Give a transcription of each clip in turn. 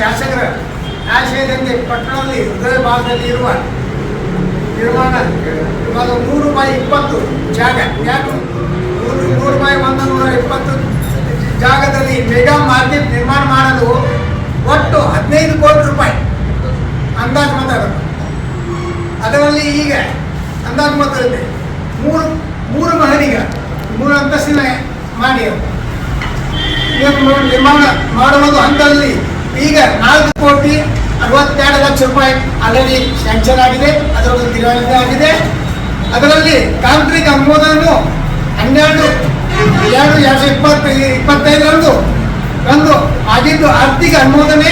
ಶಾಸಕರ ಆಶಯದಂತೆ ಪಟ್ಟಣದಲ್ಲಿ ಹೃದಯ ಭಾಗದಲ್ಲಿ ಇರುವ ನಿರ್ಮಾಣ ಇವಾಗ ನೂರು ರೂಪಾಯಿ ಇಪ್ಪತ್ತು ಜಾಗ, ಯಾಕೆ? ಮೂರು ಮೂರು ರೂಪಾಯಿ ಒಂದು ನೂರ ಇಪ್ಪತ್ತು ಜಾಗದಲ್ಲಿ ಮೆಗಾ ಮಾರ್ಕೆಟ್ ನಿರ್ಮಾಣ ಮಾಡೋದು ಒಟ್ಟು ಹದಿನೈದು ಕೋಟಿ ರೂಪಾಯಿ ಅಂದಾಜು ಮಾತಾಡೋದು ಅದರಲ್ಲಿ ಈಗ ಅಂದಾಜು ಮಾತಾಡುತ್ತೆ ಮೂರು ಮೂರು ಮಹಡಿಗ, ಮೂರು ಅಂತಸ್ತಿನ ಮಾಡಿ ನಿರ್ಮಾಣ ಮಾಡುವುದು ಹಂತದಲ್ಲಿ ಈಗ ನಾಲ್ಕು ಕೋಟಿ ಅರವತ್ತೆರಡು ಲಕ್ಷ ರೂಪಾಯಿ ಆಲ್ರೆಡಿ ಸ್ಯಾಂಕ್ಷನ್ ಆಗಿದೆ. ಅದರೊಂದು ತಿರುವಳಿಕೆ ಆಗಿದೆ. ಅದರಲ್ಲಿ ತಾಂತ್ರಿಕ ಅನುಮೋದನೆಯನ್ನು ಹನ್ನೆರಡು, ಎರಡು ಎರಡು ಸಾವಿರದ ಇಪ್ಪತ್ತೈದು ಇಪ್ಪತ್ತೈದರಂದು ಒಂದು ಆಗಿದ್ದು ಆರ್ಥಿಕ ಅನುಮೋದನೆ,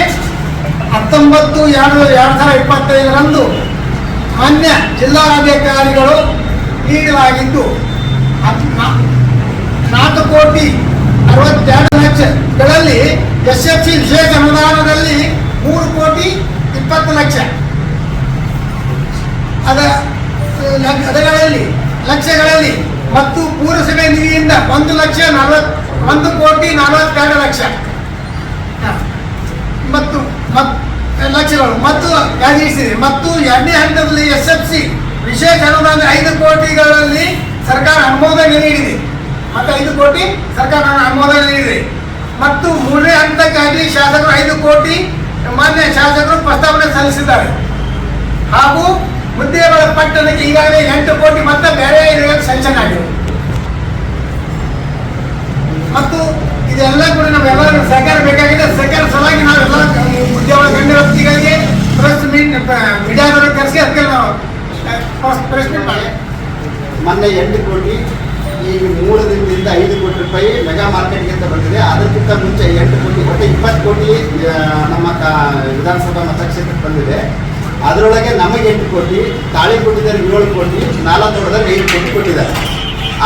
ಹತ್ತೊಂಬತ್ತು, ಎರಡು ಎರಡು ಸಾವಿರದ ಇಪ್ಪತ್ತೈದರಂದು ಮಾನ್ಯ ಜಿಲ್ಲಾಧಿಕಾರಿಗಳು ನೀಡಲಾಗಿದ್ದು ನಾಲ್ಕು ಕೋಟಿ ಅರವತ್ತೆರಡು ಲಕ್ಷಗಳಲ್ಲಿ ಎಸ್ ಎಫ್ ಸಿ ವಿಶೇಷ ಅನುದಾನದಲ್ಲಿ ಮೂರು ಕೋಟಿ ಇಪ್ಪತ್ತು ಲಕ್ಷ. ಅದ ಅದಗಳಲ್ಲಿ ಲಕ್ಷಗಳಲ್ಲಿ ಮತ್ತು ಪೂರಸಭೆ ನಿಧಿಯಿಂದ ಒಂದು ಲಕ್ಷ ನಲವತ್, ಒಂದು ಕೋಟಿ ನಲವತ್ತೆರಡು ಲಕ್ಷ. ಮತ್ತು ಮತ್ತು, ಮತ್- ಲಕ್ಷಗಳು. ಮತ್ತು ಯಾದಿಸಿದೆ ಮತ್ತು ಎರಡನೇ ಹಂತದಲ್ಲಿ ಎಸ್ ಎಫ್ ಸಿ ವಿಶೇಷ ಅನುದಾನ ಐದು ಕೋಟಿಗಳಲ್ಲಿ ಸರ್ಕಾರ ಅನುಮೋದನೆ ನೀಡಿದೆ. ಮತ್ತು ಐದು ಕೋಟಿ ಸರ್ಕಾರ ಅನುಮೋದನೆ ನೀಡಿದೆ. ಮತ್ತು ಮೂರನೇ ಹಂತಕ್ಕಾಗಿ ಶಾಸಕರು ಐದು ಕೋಟಿ ಮಾನ್ಯ ಶಾಸಕರು ಪ್ರಸ್ತಾವನೆ ಸಲ್ಲಿಸಿದ್ದಾರೆ. ಹಾಗೂ ಮುದ್ದೇಬಳ ಪಟ್ಟಣಕ್ಕೆ ಈಗಾಗಲೇ ಎಂಟು ಕೋಟಿ ಮತ್ತೆ ಬೇರೆ ಸ್ಯಾಂಕ್ಷನ್ ಆಗಿದೆ ಮತ್ತು ಇದೆಲ್ಲ ಕೂಡ ನಾವೆಲ್ಲರೂ ಸಹಕಾರ ಬೇಕಾಗಿದೆ. ಸಹಕಾರ ಸಲುವಾಗಿ ನಾವೆಲ್ಲ ಉದ್ಯೋಗ ಗಣ್ಯ ವ್ಯಕ್ತಿಗಳಿಗೆ ಪ್ರೆಸ್ ಮೀಟ್ ಮೀಡಿಯಾದವರು ಕರೆಸಿ ಅದಕ್ಕೆ ನಾವು ಪ್ರೆಸ್ ಮೀಟ್ ಮಾಡಿ. ಮೊನ್ನೆ ಎಂಟು ಕೋಟಿ ಈಗ ಮೂರು ದಿನದಿಂದ ಐದು ಕೋಟಿ ರೂಪಾಯಿ ಮೆಗಾ ಮಾರ್ಕೆಟ್ಗೆ ಅಂತ ಬಂದಿದೆ. ಅದಕ್ಕಿಂತ ಮುಂಚೆ ಎಂಟು ಕೋಟಿ ಒಟ್ಟು ಇಪ್ಪತ್ತು ಕೋಟಿ ನಮ್ಮ ವಿಧಾನಸಭಾ ಮತಕ್ಷೇತ್ರಕ್ಕೆ ಬಂದಿದೆ. ಅದರೊಳಗೆ ನಮಗೆ ಎಂಟು ಕೋಟಿ, ತಾಳಿ ಕೊಟ್ಟಿದ್ದಾರೆ ಏಳು ಕೋಟಿ ನಾಲ್ಕು ಐದು ಕೋಟಿ ಕೊಟ್ಟಿದ್ದಾರೆ.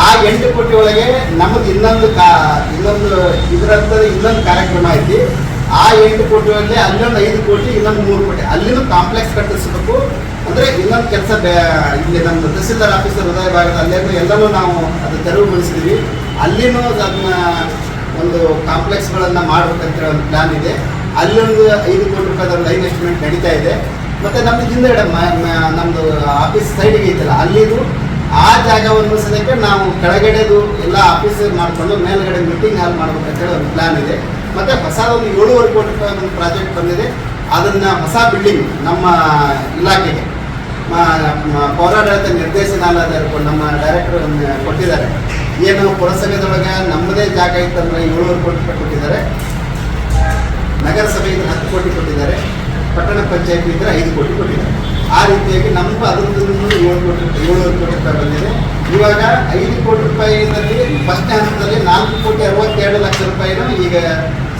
ಆ ಎಂಟು ಕೋಟಿ ಒಳಗೆ ನಮಗೆ ಇನ್ನೊಂದು ಕಾ, ಇನ್ನೊಂದು ಇದರಂಥದ್ದು ಇನ್ನೊಂದು ಕಾರ್ಯಕ್ರಮ ಐತಿ. ಆ ಎಂಟು ಕೋಟಿಯಲ್ಲಿ ಅಲ್ಲೊಂದು ಐದು ಕೋಟಿ, ಇನ್ನೊಂದು ಮೂರು ಕೋಟಿ. ಅಲ್ಲಿನೂ ಕಾಂಪ್ಲೆಕ್ಸ್ ಕಟ್ಟಿಸ್ಬೇಕು. ಅಂದ್ರೆ ಇನ್ನೊಂದು ಕೆಲಸ ಇಲ್ಲಿ ನಮ್ಮ ತಹಸೀಲ್ದಾರ್ ಆಫೀಸರ್ ಹೃದಯ ಭಾಗದ ಅಲ್ಲೇನು ಎಲ್ಲನೂ ನಾವು ಅದು ತೆರವುಗೊಳಿಸಿದ್ವಿ ಅಲ್ಲಿನೂ ಅದನ್ನ ಒಂದು ಕಾಂಪ್ಲೆಕ್ಸ್ಗಳನ್ನ ಮಾಡ್ಬೇಕಂತ ಒಂದು ಪ್ಲಾನ್ ಇದೆ. ಅಲ್ಲೊಂದು ಐದು ಕೋಟಿ ರೂಪಾಯಿ ಲೈನ್ ಎಸ್ಟಿಮೇಟ್ ನಡೀತಾ ಇದೆ. ಮತ್ತೆ ನಮ್ದು ಹಿಂದೆ ನಮ್ದು ಆಫೀಸ್ ಸೈಡ್ಗೆ ಐತಲ್ಲ, ಅಲ್ಲಿದು ಆ ಜಾಗವನ್ನು ಸದ್ಯಕ್ಕೆ ನಾವು ಕೆಳಗಡೆದು ಎಲ್ಲ ಆಫೀಸ್ ಮಾಡಿಕೊಂಡು ಮೇಲ್ಗಡೆ ಮೀಟಿಂಗ್ ಹಾಲ್ ಮಾಡ್ಬೇಕಂತೇಳಿ ಒಂದು ಪ್ಲಾನ್ ಇದೆ. ಮತ್ತೆ ಹೊಸ ಒಂದು ಏಳುವರೆ ಕೋಟಿ ರೂಪಾಯಿ ಒಂದು ಪ್ರಾಜೆಕ್ಟ್ ಬಂದಿದೆ. ಅದನ್ನ ಹೊಸ ಬಿಲ್ಡಿಂಗ್ ನಮ್ಮ ಇಲಾಖೆಗೆ ಪೌರಾಡಳಿತ ನಿರ್ದೇಶನಾಲಯದ ನಮ್ಮ ಡೈರೆಕ್ಟರ್ ಕೊಟ್ಟಿದ್ದಾರೆ. ಏನು ಪುರಸಭೆದೊಳಗೆ ನಮ್ಮದೇ ಜಾಗ ಇತ್ತಂದ್ರೆ ಏಳುವರೆ ಕೋಟಿ ರೂಪಾಯಿ ಕೊಟ್ಟಿದ್ದಾರೆ. ನಗರಸಭೆಯಿಂದ ಹತ್ತು ಕೋಟಿ ಕೊಟ್ಟಿದ್ದಾರೆ. ಪಟ್ಟಣ ಪಂಚಾಯತ್ ಇದ್ರೆ ಐದು ಕೋಟಿ ಕೊಟ್ಟಿದ್ದಾರೆ. ಆ ರೀತಿಯಾಗಿ ನಮ್ಗೂ ಅದರಿಂದ ಏಳು ಕೋಟಿ ಏಳುವರೆ ಕೋಟಿ ರೂಪಾಯಿ ಬಂದಿದೆ. ಇವಾಗ ಐದು ಕೋಟಿ ರೂಪಾಯಿನಲ್ಲಿ ಫಸ್ಟ್ ಹಂತದಲ್ಲಿ ನಾಲ್ಕು ಕೋಟಿ ಅರವತ್ತೆರಡು ಲಕ್ಷ ರೂಪಾಯಿನೂ ಈಗ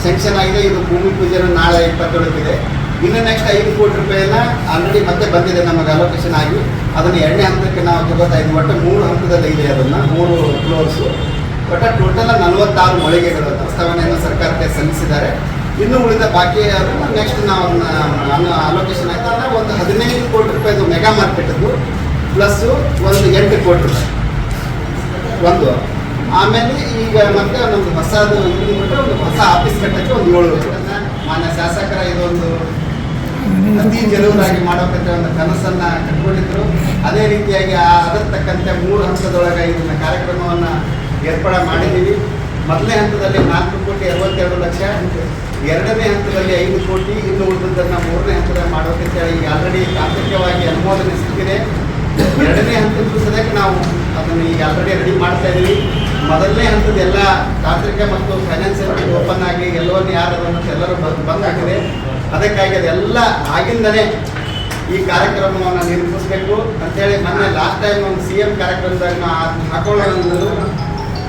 ಸ್ಯಾಂಕ್ಷನ್ ಆಗಿದೆ. ಇದು ಭೂಮಿ ಪೂಜೆನೂ ನಾಳೆ ಇಪ್ಪತ್ತೇಳಕ್ಕಿದೆ ಇನ್ನು ನೆಕ್ಸ್ಟ್ ಐದು ಕೋಟಿ ರೂಪಾಯಿನ ಆಲ್ರೆಡಿ ಮತ್ತೆ ಬಂದಿದೆ ನಮಗೆ ಅಲೋಕೇಶನ್ ಆಗಿ. ಅದನ್ನು ಎರಡನೇ ಹಂತಕ್ಕೆ ನಾವು ತಗೋತಾ ಇದ್ವಿ. ಒಟ್ಟು ಮೂರು ಹಂತದಲ್ಲಿ ಇದೆ ಅದನ್ನು. ಮೂರು ಫ್ಲೋರ್ಸು ಒಟ್ಟು ಟೋಟಲ್ ನಲವತ್ತಾರು ಮಳಿಗೆಗಳು ಪ್ರಸ್ತಾವನೆಯನ್ನು ಸರ್ಕಾರಕ್ಕೆ ಸಲ್ಲಿಸಿದ್ದಾರೆ. ಇನ್ನು ಉಳಿದ ಬಾಕಿ ನೆಕ್ಸ್ಟ್ ನಾವು ಅಲೋಕೇಶನ್ ಆಯ್ತು. ಅಂದರೆ ಒಂದು ಹದಿನೈದು ಕೋಟಿ ರೂಪಾಯಿದು ಮೆಗಾ ಮಾರ್ಕೆಟದ್ದು ಪ್ಲಸ್ಸು ಒಂದು ಎಂಟು ಕೋಟಿ ರೂಪಾಯಿ. ಒಂದು. ಆಮೇಲೆ ಈಗ ಮತ್ತೆ ನಮ್ದು ಹೊಸದು ಇದು ಬಿಟ್ಟರೆ ಒಂದು ಹೊಸ ಆಫೀಸ್ ಕಟ್ಟಕ್ಕೆ ಒಂದು ಏಳು ವರ್ಷ. ಮಾನ್ಯ ಶಾಸಕರ ಇದೊಂದು ಅತಿ ಜರೂರಾಗಿ ಮಾಡೋಕಂತ ಒಂದು ಕನಸನ್ನ ಕಟ್ಕೊಂಡಿದ್ರು. ಅದೇ ರೀತಿಯಾಗಿ ಆ ಮೂರು ಹಂತದೊಳಗೆ ಇದನ್ನ ಕಾರ್ಯಕ್ರಮವನ್ನ ಏರ್ಪಾಡು ಮಾಡಿದ್ದೀವಿ. ಮೊದಲನೇ ಹಂತದಲ್ಲಿ ನಾಲ್ಕು ಕೋಟಿ ಅರವತ್ತೆರಡು ಲಕ್ಷ, ಎರಡನೇ ಹಂತದಲ್ಲಿ ಐದು ಕೋಟಿ, ಇನ್ನು ಉಳಿದದ್ದನ್ನು ಮೂರನೇ ಹಂತದಲ್ಲಿ ಮಾಡೋಕೆ ಈಗ ಆಲ್ರೆಡಿ ತಾಂತ್ರಿಕವಾಗಿ ಅನುಮೋದನೆ ಸಿಕ್ಕಿದೆ. ಎರಡನೇ ಹಂತದ ಸದ್ಯಕ್ಕೆ ನಾವು ಅದನ್ನು ಈಗ ಆಲ್ರೆಡಿ ರೆಡಿ ಮಾಡ್ತಾ ಇದ್ದೀವಿ ಮೊದಲನೇ ಹಂತದ ಎಲ್ಲ ತಾಂತ್ರಿಕ ಮತ್ತು ಫೈನಾನ್ಸಿಯಲ್ ಓಪನ್ ಆಗಿ ಎಲ್ಲವನ್ನು ಯಾರು ಅದನ್ನು ಎಲ್ಲರೂ ಬಂದ್ ಬಂದಾಗಿದೆ. ಅದಕ್ಕಾಗಿ ಅದೆಲ್ಲ ಆಗಿಂದನೇ ಈ ಕಾರ್ಯಕ್ರಮವನ್ನು ನಿರೂಪಿಸಬೇಕು ಅಂತೇಳಿ ಮೊನ್ನೆ ಲಾಸ್ಟ್ ಟೈಮ್ ಒಂದು ಸಿ ಎಂ ಕಾರ್ಯಕ್ರಮದಾಗ ಹಾಕೊಳ್ಳೋದು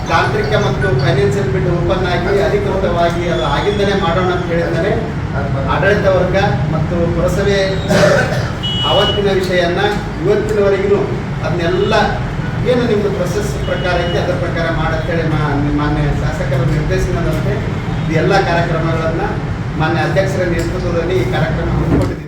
ತಾಂತ್ರಿಕ ಮತ್ತು ಫೈನಾನ್ಸಿಯಲ್ ಬಿಟ್ಟು ಓಪನ್ ಆಗಿ ಅಧಿಕೃತವಾಗಿ ಅದು ಆಗಿಂದನೇ ಮಾಡೋಣ ಅಂತ ಹೇಳಿದರೆ ಆಡಳಿತ ವರ್ಗ ಮತ್ತು ಪುರಸಭೆ ಆವತ್ತಿನ ವಿಷಯನ್ನ ಇವತ್ತಿನವರೆಗೂ ಅದನ್ನೆಲ್ಲ ಏನು ನಿಮ್ಮ ಪ್ರೊಸೆಸ್ ಪ್ರಕಾರ ಐತೆ, ಅದರ ಪ್ರಕಾರ ಮಾಡತ್ತೇಳಿ ಮಾ, ಮಾನ್ಯ ಶಾಸಕರ ನಿರ್ದೇಶನದಂತೆ. ಈ ಎಲ್ಲ ಕಾರ್ಯಕ್ರಮಗಳನ್ನು ಮಾನ್ಯ ಅಧ್ಯಕ್ಷರ ನೇತೃತ್ವದಲ್ಲಿ ಈ ಕಾರ್ಯಕ್ರಮ ಹಮ್ಮಿಕೊಂಡಿದ್ದೀವಿ.